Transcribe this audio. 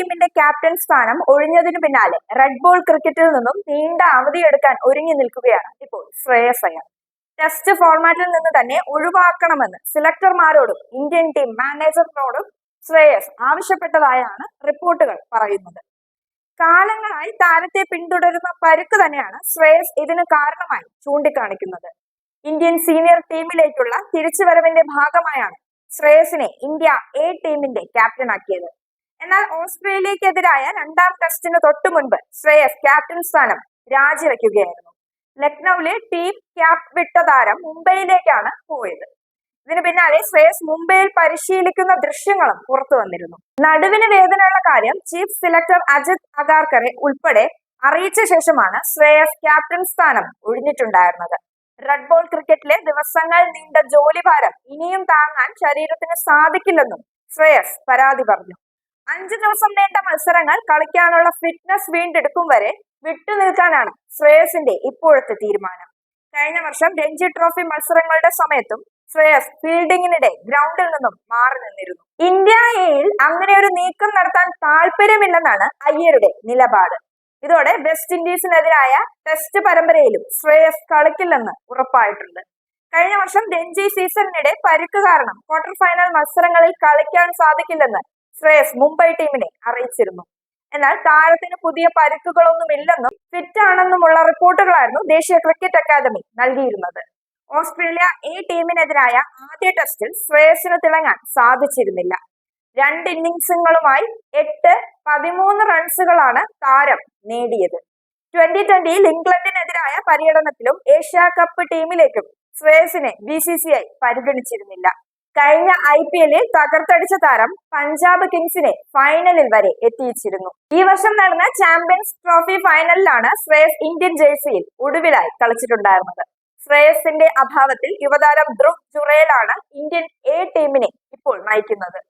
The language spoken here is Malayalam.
ടീമിന്റെ ക്യാപ്റ്റൻ സ്ഥാനം ഒഴിഞ്ഞതിനു പിന്നാലെ റെഡ് ബോൾ ക്രിക്കറ്റിൽ നിന്നും നീണ്ട അവധിയെടുക്കാൻ ഒരുങ്ങി നിൽക്കുകയാണ് ഇപ്പോൾ ശ്രേയസ് അയ്യർ. ടെസ്റ്റ് ഫോർമാറ്റിൽ നിന്ന് തന്നെ ഒഴിവാക്കണമെന്ന് സെലക്ടർമാരോടും ഇന്ത്യൻ ടീം മാനേജറിനോടും ശ്രേയസ് ആവശ്യപ്പെട്ടതായാണ് റിപ്പോർട്ടുകൾ പറയുന്നത്. കാലങ്ങളായി താരത്തെ പിന്തുടരുന്ന പരുക്ക് തന്നെയാണ് ശ്രേയസ് ഇതിന് കാരണമായി ചൂണ്ടിക്കാണിക്കുന്നത്. ഇന്ത്യൻ സീനിയർ ടീമിലേക്കുള്ള തിരിച്ചുവരവിന്റെ ഭാഗമായാണ് ശ്രേയസിനെ ഇന്ത്യ എ ടീമിന്റെ ക്യാപ്റ്റനാക്കിയത് എന്നാൽ ഓസ്ട്രേലിയക്കെതിരായ രണ്ടാം ടെസ്റ്റിന് തൊട്ടു മുൻപ് ശ്രേയസ് ക്യാപ്റ്റൻ സ്ഥാനം രാജിവെക്കുകയായിരുന്നു. ലക്നൌവിലെ ടീം ക്യാപ് വിട്ട താരം മുംബൈയിലേക്കാണ് പോയത്. ഇതിന് പിന്നാലെ ശ്രേയസ് മുംബൈയിൽ പരിശീലിക്കുന്ന ദൃശ്യങ്ങളും പുറത്തു വന്നിരുന്നു. നടുവിന് വേദനയുള്ള കാര്യം ചീഫ് സെലക്ടർ അജിത് അഗാർക്കറെ ഉൾപ്പെടെ അറിയിച്ച ശേഷമാണ് ശ്രേയസ് ക്യാപ്റ്റൻ സ്ഥാനം ഒഴിഞ്ഞിട്ടുണ്ടായിരുന്നത്. റെഡ് ബോൾ ക്രിക്കറ്റിലെ ദിവസങ്ങൾ നീണ്ട ജോലിഭാരം ഇനിയും താങ്ങാൻ ശരീരത്തിന് സാധിക്കില്ലെന്നും ശ്രേയസ് പരാതി പറഞ്ഞു. അഞ്ചു ദിവസം നീണ്ട മത്സരങ്ങൾ കളിക്കാനുള്ള ഫിറ്റ്നസ് വീണ്ടെടുക്കും വരെ വിട്ടുനിൽക്കാനാണ് ശ്രേയസിന്റെ ഇപ്പോഴത്തെ തീരുമാനം. കഴിഞ്ഞ വർഷം രഞ്ജി ട്രോഫി മത്സരങ്ങളുടെ സമയത്തും ശ്രേയസ് ഫീൽഡിങ്ങിനിടെ ഗ്രൗണ്ടിൽ നിന്നും മാറി നിന്നിരുന്നു. ഇന്ത്യ എയിൽ അങ്ങനെ ഒരു നീക്കം നടത്താൻ താല്പര്യമില്ലെന്നാണ് അയ്യരുടെ നിലപാട്. ഇതോടെ വെസ്റ്റ് ഇൻഡീസിനെതിരായ ടെസ്റ്റ് പരമ്പരയിലും ശ്രേയസ് കളിക്കില്ലെന്ന് ഉറപ്പായിട്ടുണ്ട്. കഴിഞ്ഞ വർഷം രഞ്ജി സീസണിനിടെ പരുക്ക് കാരണം ക്വാർട്ടർ ഫൈനൽ മത്സരങ്ങളിൽ കളിക്കാൻ സാധിക്കില്ലെന്ന് ശ്രേയസ് മുംബൈ ടീമിനെ അറിയിച്ചിരുന്നു. എന്നാൽ താരത്തിന് പുതിയ പരുക്കുകളൊന്നുമില്ലെന്നും ഫിറ്റ് ആണെന്നുമുള്ള റിപ്പോർട്ടുകളായിരുന്നു ദേശീയ ക്രിക്കറ്റ് അക്കാദമി നൽകിയിരുന്നത്. ഓസ്ട്രേലിയ ഈ ടീമിനെതിരായ ആദ്യ ടെസ്റ്റിൽ ശ്രേയസിന് തിളങ്ങാൻ സാധിച്ചിരുന്നില്ല. രണ്ട് ഇന്നിങ്സുകളുമായി എട്ട് പതിമൂന്ന് റൺസുകളാണ് താരം നേടിയത്. ട്വന്റി ട്വന്റിയിൽ ഇംഗ്ലണ്ടിനെതിരായ പര്യടനത്തിലും ഏഷ്യ കപ്പ് ടീമിലേക്കും ശ്രേയസിനെ ബി സി സി ഐ പരിഗണിച്ചിരുന്നില്ല. കഴിഞ്ഞ ഐ പി എല്ലിൽ തകർത്തടിച്ച താരം പഞ്ചാബ് കിങ്സിനെ ഫൈനലിൽ വരെ എത്തിയിച്ചിരുന്നു. ഈ വർഷം നടന്ന ചാമ്പ്യൻസ് ട്രോഫി ഫൈനലിലാണ് ശ്രേയസ് ഇന്ത്യൻ ജേഴ്സിയിൽ ഒടുവിലായി കളിച്ചിട്ടുണ്ടായിരുന്നത്. ശ്രേയസിന്റെ അഭാവത്തിൽ യുവതാരം ധ്രുവ് ജുറേലാണ് ഇന്ത്യൻ എ ടീമിനെ ഇപ്പോൾ നയിക്കുന്നത്.